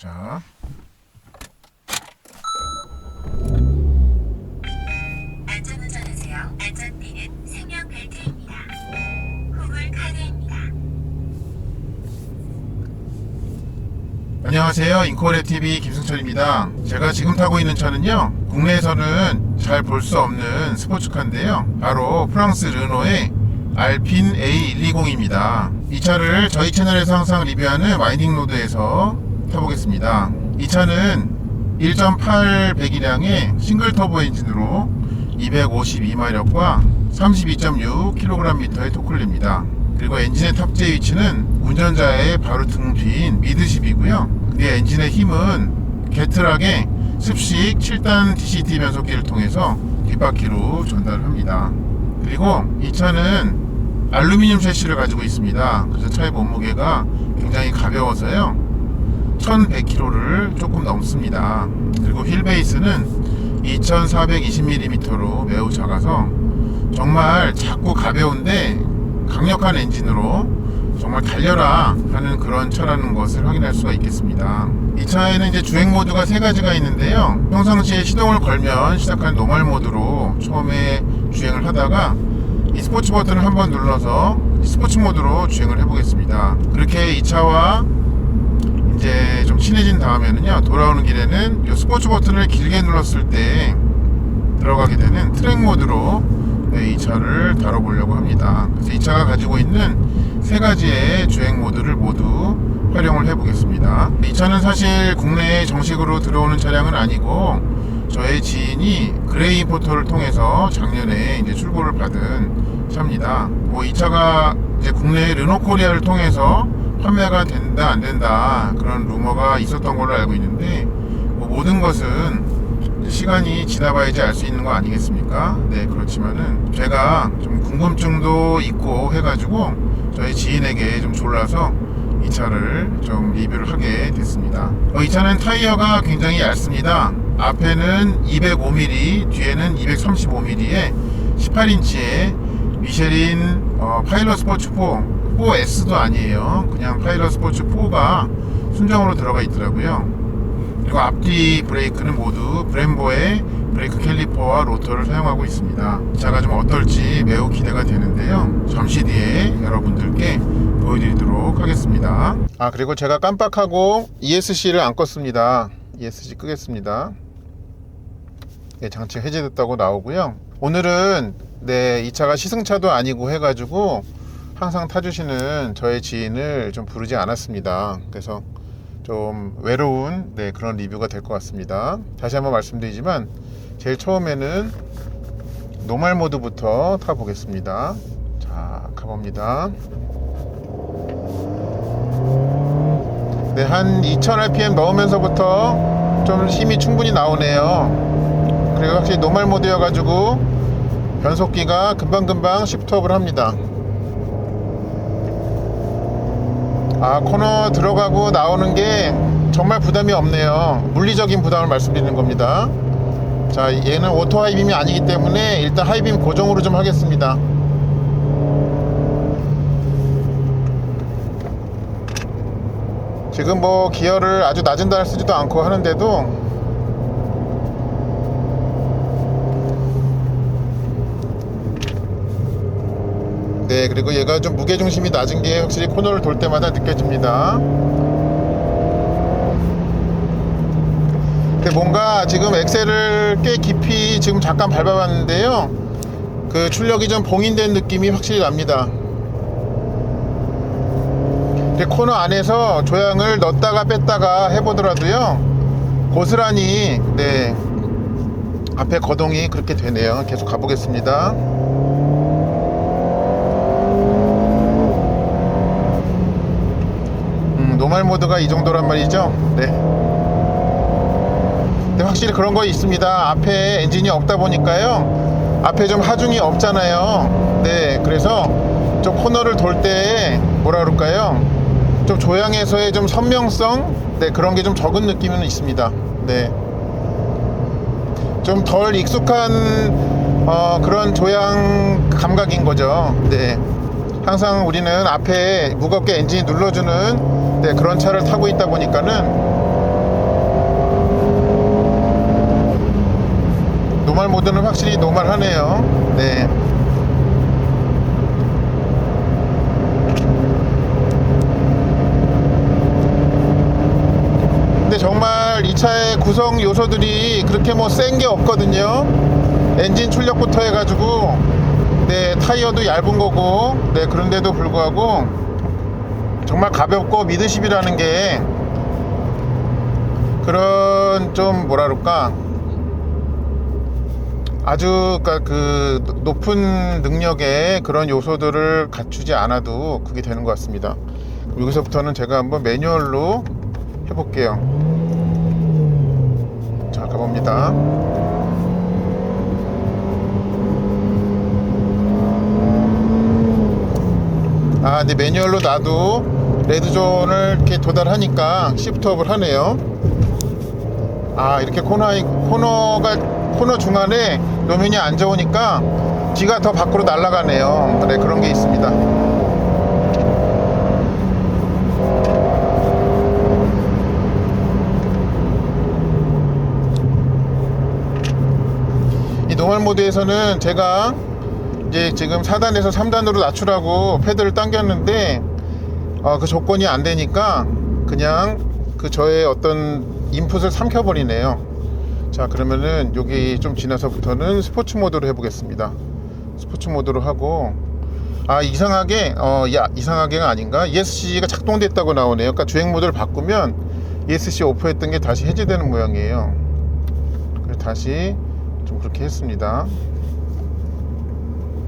자, 안전운전하세요. 안전띠는 생명 벨트입니다. 후불 카드입니다. 안녕하세요. 인코레 TV 김승철입니다. 제가 지금 타고 있는 차는요, 국내에서는 잘 볼 수 없는 스포츠카인데요. 바로 프랑스 르노의 알핀 A120입니다. 이 차를 저희 채널에서 항상 리뷰하는 와이딩 로드에서 타보겠습니다. 이 차는 1.8 배기량의 싱글 터보 엔진으로 252마력과 32.6kgm의 토클입니다. 그리고 엔진의 탑재 위치는 운전자의 바로 등 뒤인 미드십이고요. 그의 엔진의 힘은 개트락의 습식 7단 DCT 변속기를 통해서 뒷바퀴로 전달을 합니다. 그리고 이 차는 알루미늄 셰시를 가지고 있습니다. 그래서 차의 몸무게가 굉장히 가벼워서요. 1100kg를 조금 넘습니다. 그리고 휠 베이스는 2420mm로 매우 작아서 정말 작고 가벼운데 강력한 엔진으로 정말 달려라 하는 그런 차라는 것을 확인할 수가 있겠습니다. 이 차에는 이제 주행 모드가 세 가지가 있는데요. 평상시에 시동을 걸면 시작한 노멀 모드로 처음에 주행을 하다가 이 스포츠 버튼을 한번 눌러서 스포츠 모드로 주행을 해보겠습니다. 그렇게 이 차와 이제 좀 친해진 다음에는요 돌아오는 길에는 이 스포츠 버튼을 길게 눌렀을 때 들어가게 되는 트랙 모드로 네, 이 차를 다뤄보려고 합니다. 그래서 이 차가 가지고 있는 세 가지의 주행 모드를 모두 활용을 해 보겠습니다. 이 차는 사실 국내에 정식으로 들어오는 차량은 아니고 저의 지인이 그레이 포터를 통해서 작년에 이제 출고를 받은 차입니다. 뭐 이 차가 이제 국내 르노 코리아를 통해서 판매가 된다 안 된다 그런 루머가 있었던 걸로 알고 있는데 뭐 모든 것은 시간이 지나봐야지 알 수 있는 거 아니겠습니까? 네 그렇지만은 제가 좀 궁금증도 있고 해가지고 저희 지인에게 좀 졸라서 이 차를 좀 리뷰를 하게 됐습니다. 어, 이 차는 타이어가 굉장히 얇습니다. 앞에는 205mm, 뒤에는 235mm의 18인치의 미쉐린 어, 파일럿 스포츠 4 4S도 아니에요. 그냥 파일럿 스포츠 4가 순정으로 들어가 있더라고요. 그리고 앞뒤 브레이크는 모두 브렘보의 브레이크 캘리퍼와 로터를 사용하고 있습니다. 이 차가 좀 어떨지 매우 기대가 되는데요. 잠시 뒤에 여러분들께 보여드리도록 하겠습니다. 아 그리고 제가 깜빡하고 ESC를 안 껐습니다. ESC 끄겠습니다. 네, 장치 해제됐다고 나오고요. 오늘은 네, 이 차가 시승차도 아니고 해가지고 항상 타주시는 저의 지인을 좀 부르지 않았습니다. 그래서 좀 외로운 네, 그런 리뷰가 될 것 같습니다. 다시 한번 말씀드리지만 제일 처음에는 노멀 모드부터 타보겠습니다. 자, 가봅니다. 네, 한 2000rpm 넣으면서부터 좀 힘이 충분히 나오네요. 그리고 확실히 노멀 모드여가지고 변속기가 금방금방 시프트업을 합니다. 아 코너 들어가고 나오는 게 정말 부담이 없네요. 물리적인 부담을 말씀드리는 겁니다. 자 얘는 오토 하이빔이 아니기 때문에 일단 하이빔 고정으로 좀 하겠습니다. 지금 뭐 기어를 아주 낮은 단을 쓰지도 않고 하는데도 네 그리고 얘가 좀 무게중심이 낮은 게 확실히 코너를 돌 때마다 느껴집니다. 근데 뭔가 지금 엑셀을 꽤 깊이 지금 잠깐 밟아봤는데요. 그 출력이 좀 봉인된 느낌이 확실히 납니다. 코너 안에서 조향을 넣었다가 뺐다가 해보더라도요. 고스란히 네 앞에 거동이 그렇게 되네요. 계속 가보겠습니다 음, 노멀 모드가 이 정도란 말이죠. 네. 근데 확실히 그런 거 있습니다. 앞에 엔진이 없다 보니까요. 앞에 좀 하중이 없잖아요. 네. 그래서 좀 코너를 돌 때 뭐라 그럴까요? 좀 조향에서의 좀 선명성? 네. 그런 게 좀 적은 느낌은 있습니다. 네. 좀 덜 익숙한 어, 그런 조향 감각인 거죠. 네. 항상 우리는 앞에 무겁게 엔진이 눌러주는 때 그런 차를 타고 있다 보니까는 노말 모드는 확실히 노말하네요. 네. 근데 정말 이 차의 구성 요소들이 그렇게 뭐 센 게 없거든요. 엔진 출력부터 해가지고 네 타이어도 얇은 거고 네 그런데도 불구하고 정말 가볍고 미드십이라는 게 그런 좀 뭐라 그럴까 아주 그러니까 그 높은 능력의 그런 요소들을 갖추지 않아도 그게 되는 것 같습니다. 여기서부터는 제가 한번 매뉴얼로 해볼게요. 자 가봅니다. 아, 근데 매뉴얼로 놔도 레드존을 이렇게 도달하니까 시프트업을 하네요. 아, 이렇게 코너, 코너가, 코너 중간에 노면이 안 좋으니까 뒤가 더 밖으로 날아가네요. 네, 그런 게 있습니다. 이 노멀 모드에서는 제가 이제 지금 4단에서 3단으로 낮추라고 패드를 당겼는데 어, 그 조건이 안 되니까 그냥 그 저의 어떤 인풋을 삼켜버리네요. 자 그러면은 여기 좀 지나서부터는 스포츠 모드로 해보겠습니다. 스포츠 모드로 하고 아 이상하게 어 야 이상하게가 아닌가 ESC가 작동됐다고 나오네요. 그러니까 주행 모드를 바꾸면 ESC 오프했던 게 다시 해제되는 모양이에요. 그래서 다시 좀 그렇게 했습니다.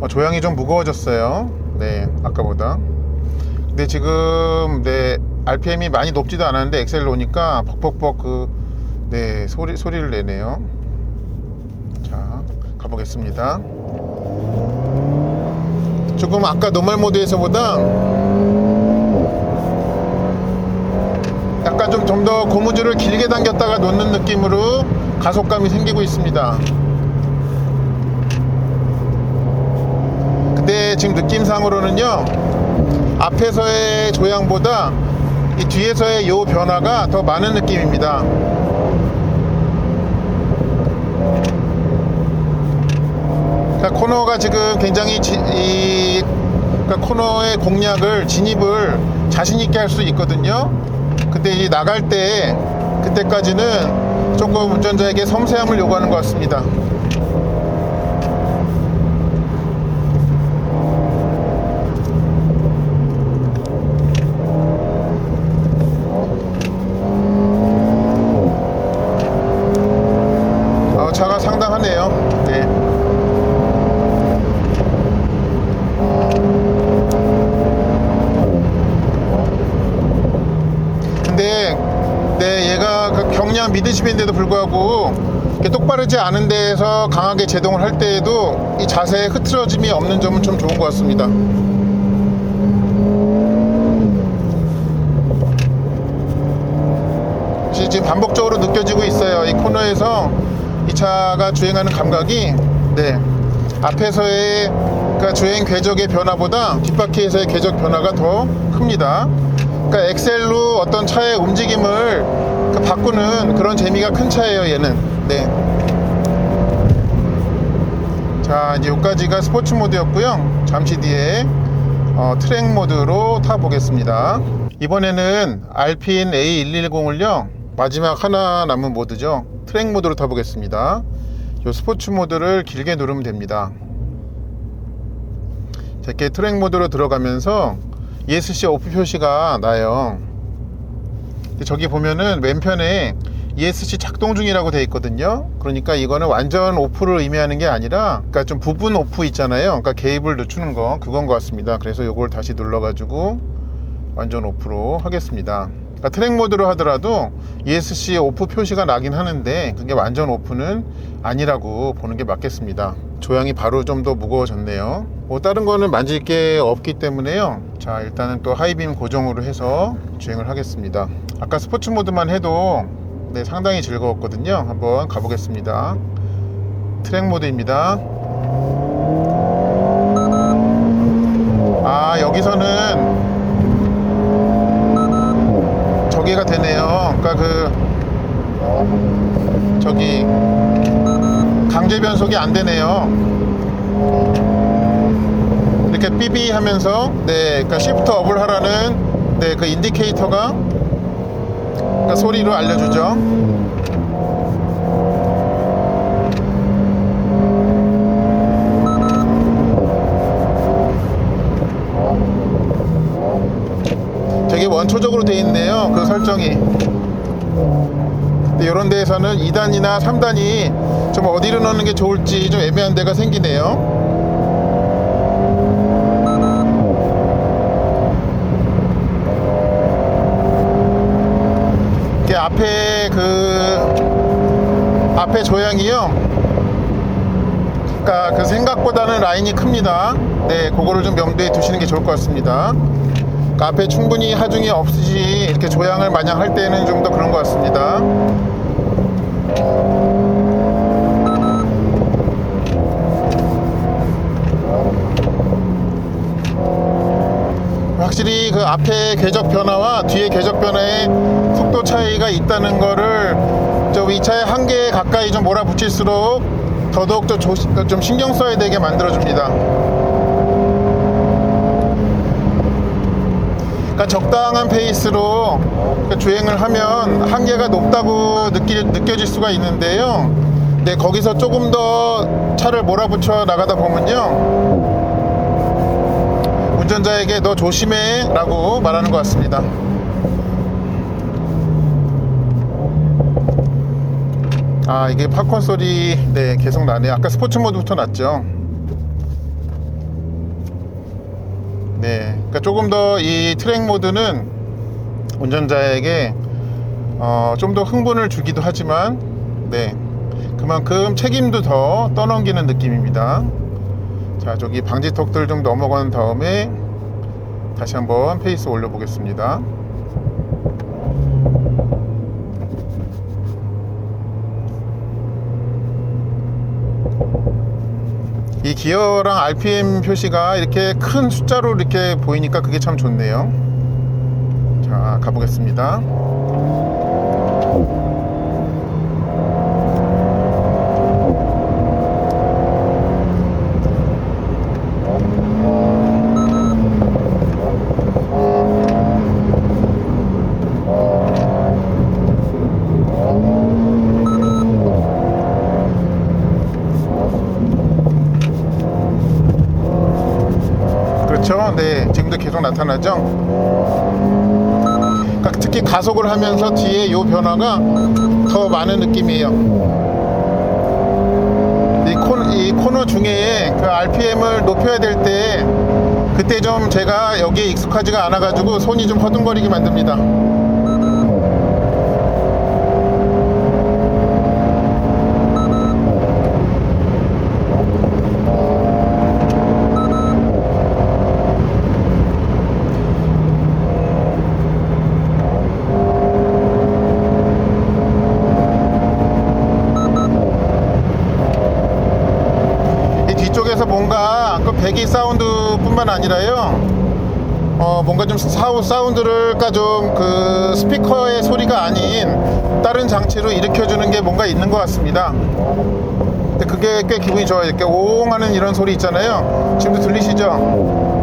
어, 조향이 좀 무거워졌어요. 네, 아까보다. 근데 지금 네 RPM이 많이 높지도 않았는데 엑셀 놓으니까 벅벅벅 그 네 소리 소리를 내네요. 자, 가보겠습니다. 조금 아까 노멀 모드에서보다 약간 좀 좀 더 고무줄을 길게 당겼다가 놓는 느낌으로 가속감이 생기고 있습니다. 근데 지금 느낌상으로는요 앞에서의 조향보다 이 뒤에서의 요 변화가 더 많은 느낌입니다. 그러니까 코너가 지금 굉장히 지, 이 그러니까 코너의 공략을 진입을 자신 있게 할 수 있거든요. 근데 이 나갈 때 그때까지는 조금 운전자에게 섬세함을 요구하는 것 같습니다 어, 차가 상당하네요. 네. 근데 네 얘가 그 경량 미드십인데도 불구하고 똑바르지 않은 데에서 강하게 제동을 할 때에도 이 자세에 흐트러짐이 없는 점은 좀 좋은 것 같습니다. 지- 지금 반복적으로 느껴지고 있어요. 이 코너에서 이 차가 주행하는 감각이 네 앞에서의 그러니까 주행 궤적의 변화보다 뒷바퀴에서의 궤적 변화가 더 큽니다. 그러니까 엑셀로 어떤 차의 움직임을 그 바꾸는 그런 재미가 큰 차예요. 얘는 네. 자 이제 여기까지가 스포츠 모드였고요. 잠시 뒤에 어, 트랙 모드로 타보겠습니다. 이번에는 알핀 A110을요 마지막 하나 남은 모드죠 트랙 모드로 타보겠습니다 이 스포츠 모드를 길게 누르면 됩니다 자, 이렇게 트랙 모드로 들어가면서 ESC 오프 표시가 나요. 저기 보면은 왼편에 ESC 작동 중이라고 되어 있거든요. 그러니까 이거는 완전 오프를 의미하는 게 아니라 그러니까 좀 부분 오프 있잖아요. 그러니까 개입을 늦추는 거 그건 것 같습니다. 그래서 이걸 다시 눌러 가지고 완전 오프로 하겠습니다 그러니까 트랙 모드로 하더라도 ESC 오프 표시가 나긴 하는데 그게 완전 오프는 아니라고 보는 게 맞겠습니다. 조향이 바로 좀 더 무거워졌네요. 뭐 다른 거는 만질 게 없기 때문에요. 자 일단은 또 하이빔 고정으로 해서 주행을 하겠습니다. 아까 스포츠 모드만 해도 네, 상당히 즐거웠거든요. 한번 가보겠습니다. 트랙 모드입니다. 아 여기서는 저기가 되네요. 그러니까 그 저기 강제 변속이 안 되네요. 이렇게 삐삐 하면서 네, 그러니까 시프트 업을 하라는 네, 그 인디케이터가 그러니까 소리로 알려주죠. 되게 원초적으로 돼 있네요. 그 설정이. 근데 이런 데에서는 2단이나 3단이 좀 어디로 넣는 게 좋을지 좀 애매한 데가 생기네요. 이게 앞에 그 앞에 조향이요. 그러니까 그 생각보다는 라인이 큽니다. 네, 그거를 좀 명도에 두시는 게 좋을 것 같습니다. 그러니까 앞에 충분히 하중이 없이 이렇게 조향을 마냥 할 때는 좀 더 그런 것 같습니다. 확실히 그 앞에 궤적 변화와 뒤에 궤적 변화의 속도 차이가 있다는 거를 저이 차의 한계에 가까이 좀 몰아붙일수록 더더욱 더 조- 좀 신경 써야 되게 만들어줍니다. 그러니까 적당한 페이스로 그 주행을 하면 한계가 높다고 느끼, 느껴질 수가 있는데요. 네, 거기서 조금 더 차를 몰아붙여 나가다 보면요. 운전자에게 너 조심해 라고 말하는 것 같습니다. 아, 이게 팝콘 소리 네, 계속 나네요. 아까 스포츠 모드부터 났죠. 네, 그러니까 조금 더 이 트랙 모드는 운전자에게 어, 좀 더 흥분을 주기도 하지만, 네, 그만큼 책임도 더 떠넘기는 느낌입니다. 자, 저기 방지턱들 좀 넘어간 다음에 다시 한번 페이스 올려보겠습니다. 이 기어랑 RPM 표시가 이렇게 큰 숫자로 이렇게 보이니까 그게 참 좋네요. 자, 가보겠습니다. 그렇죠. 네, 지금도 계속 나타나죠. 그러니까 특히 가속을 하면서 뒤에 요 변화가 더 많은 느낌이에요. 이 코너, 이 코너 중에 그 RPM을 높여야 될 때 그때 좀 제가 여기에 익숙하지가 않아가지고 손이 좀 허둥거리게 만듭니다. 이 뒤쪽에서 뭔가 그 배기 사운드뿐만 아니라요. 어 뭔가 좀 사우 사운드를 그러니까 좀 그 스피커의 소리가 아닌 다른 장치로 일으켜주는 게 뭔가 있는 것 같습니다. 근데 그게 꽤 기분이 좋아요. 이렇게 오옹하는 이런 소리 있잖아요. 지금도 들리시죠?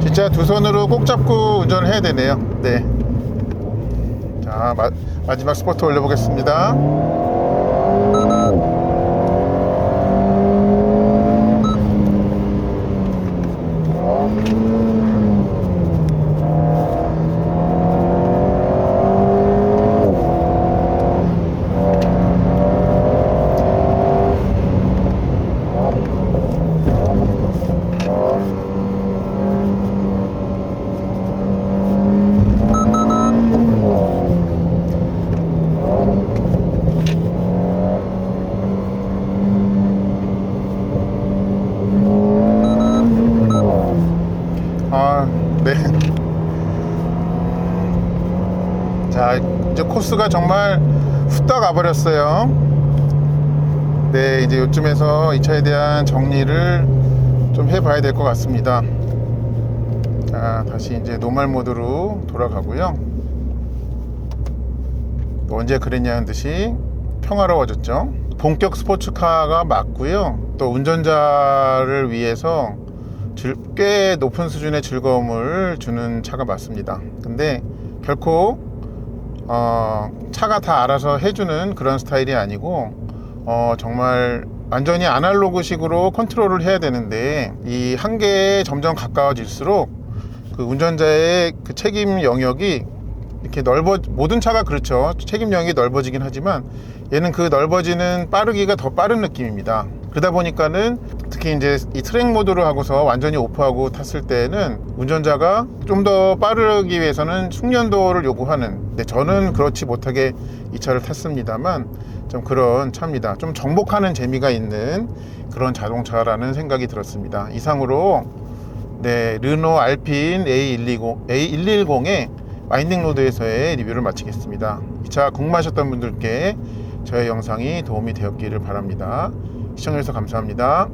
진짜 두 손으로 꼭 잡고 운전을 해야 되네요. 네. 자, 마, 마지막 스포트 올려보겠습니다. 이제 코스가 정말 후딱 가버렸어요. 네 이제 요쯤에서 이 차에 대한 정리를 좀 해봐야 될 것 같습니다. 자 다시 이제 노말 모드로 돌아가고요. 언제 그랬냐는 듯이 평화로워졌죠. 본격 스포츠카가 맞고요. 또 운전자를 위해서 즐- 꽤 높은 수준의 즐거움을 주는 차가 맞습니다. 근데 결코 어, 차가 다 알아서 해주는 그런 스타일이 아니고 어, 정말 완전히 아날로그식으로 컨트롤을 해야 되는데 이 한계에 점점 가까워질수록 그 운전자의 그 책임 영역이 이렇게 넓어 모든 차가 그렇죠. 책임 영역이 넓어지긴 하지만 얘는 그 넓어지는 빠르기가 더 빠른 느낌입니다. 그러다 보니까는 특히 이제 이 트랙 모드로 하고서 완전히 오프하고 탔을 때는 운전자가 좀 더 빠르기 위해서는 숙련도를 요구하는 근데 저는 그렇지 못하게 이 차를 tas습니다만 좀 그런 차입니다 좀 정복하는 재미가 있는 그런 자동차라는 생각이 들었습니다 이상으로 네, 르노 알핀 A120, A110의 와인딩 로드에서의 리뷰를 마치겠습니다. 이 차 궁금하셨던 분들께 저의 영상이 도움이 되었기를 바랍니다. 시청해주셔서 감사합니다.